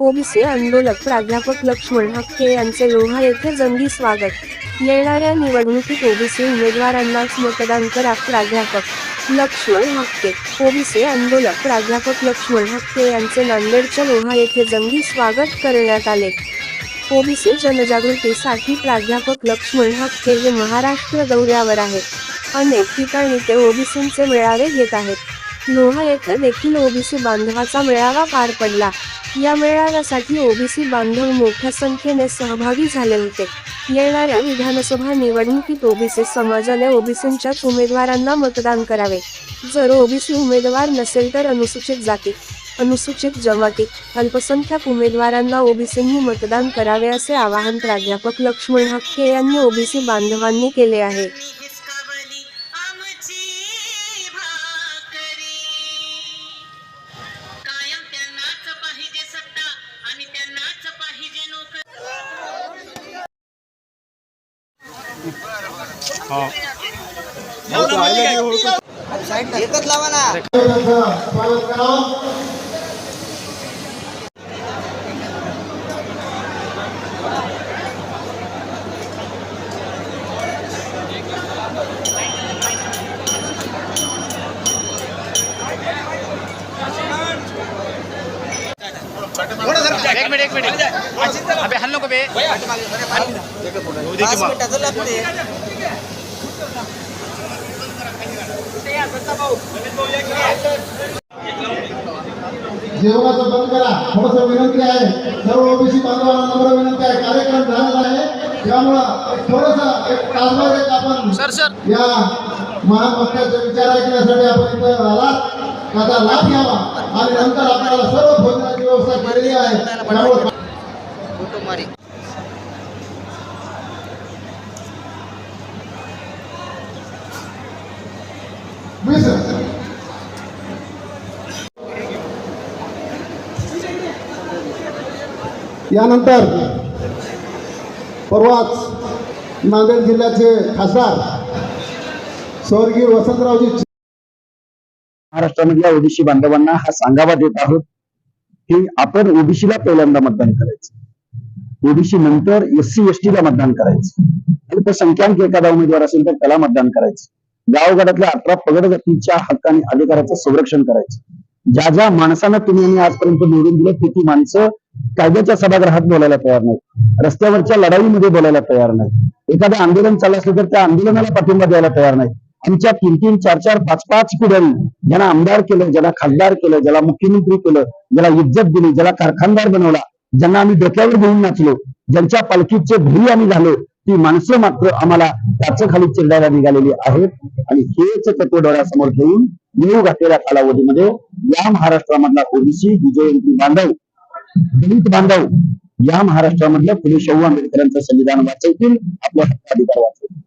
OBC आंदोलक प्राध्यापक लक्ष्मण हक्के यांचे लोहा येथे जंगी स्वागत. येणाऱ्या निवडणुकीत ओबीसी उमेदवारांनाच मतदान करा प्राध्यापक लक्ष्मण हक्के. ओबीसी आंदोलक प्राध्यापक लक्ष्मण हक्के यांचे नांदेडच्या लोहा येथे जंगी स्वागत करण्यात आले. ओबीसी जनजागृतीसाठी प्राध्यापक लक्ष्मण हक्के हे महाराष्ट्र दौऱ्यावर आहेत. अनेक ठिकाणी ते ओबीसींचे मेळावे घेत आहेत. लोहा येथे देखील ओबीसी बांधवाचा मेळावा पार पडला. या मेळाव्यासाठी ओबीसी बांधव मोठ्या संख्येने सहभागी झाले होते. येणाऱ्या विधानसभा निवडणुकीत ओबीसी समाजाने ओबीसींच्याच उमेदवारांना मतदान करावे. जर ओबीसी उमेदवार नसेल तर अनुसूचित जाती अनुसूचित जमाती अल्पसंख्याक उमेदवारांना ओबीसींनी मतदान करावे असे आवाहन प्राध्यापक लक्ष्मण हक्के यांनी ओबीसी बांधवांनी केले आहे. एकच लावा ना. एक मिनिट एक मिनिट. अबे हल नको बे. पाच मिनिटाचं लागते जेवणाचं बंद करा. थोडस विनंती आहे. सर्व ओबीसी बांधवांना नम्र विनंती आहे. कार्यक्रम झालेला आहे. त्यामुळं थोडस एक तासभर एक आपण सर सर. या महान वक्त्याचे विचार ऐकण्यासाठी आपण इथं आलात. त्याचा लाभ घ्यावा आणि नंतर आपल्याला सर्व भोजनाची व्यवस्था केलेली आहे. त्यामुळे वीस. यानंतर परवाच नांदेड जिल्ह्याचे खासदार स्वर्गीय वसंतरावजी महाराष्ट्रामधल्या ओबीसी बांधवांना हा सांगावा देत आहोत की आपण ओबीसीला पहिल्यांदा मतदान करायचं. ओबीसी नंतर एस सी एस ला मतदान करायचं. अल्पसंख्याक एखादा उमेदवार असेल तर त्याला मतदान करायचं. गावगाड्यातल्या अठरा पगड जातीच्या हक्क आणि अधिकाराचं संरक्षण करायचं. ज्या ज्या माणसांना तुम्ही आजपर्यंत निवडून दिलं ती ती माणसं कायद्याच्या सभागृहात बोलायला तयार नाही रस्त्यावरच्या लढाईमध्ये बोलायला तयार नाही एखादं आंदोलन चालू असलं तर त्या आंदोलनाला पाठिंबा द्यायला तयार नाही आमच्या तीन तीन चार चार पाच पाच पिढ्यांनी ज्यांना आमदार केलं ज्याला खासदार केलं ज्याला मुख्यमंत्री केलं ज्याला इज्जत दिली ज्याला कारखानदार बनवला ज्यांना आम्ही डोक्यावर घेऊन नाचलो ज्यांच्या पालखीचे भुरी आम्ही झालो ती माणसं मात्र आम्हाला खाली चिरडायला निघालेली आहेत. आणि हेच तत्व डोळ्यासमोर ठेवून निवडून घातलेल्या कालावधीमध्ये या महाराष्ट्रामधला ओबीसी विजयंती बांधव दलित बांधव या महाराष्ट्रामधल्या फुले शाहू आंबेडकरांचं संविधान वाचवतील आपल्या हक्काधिकार वाचवतील.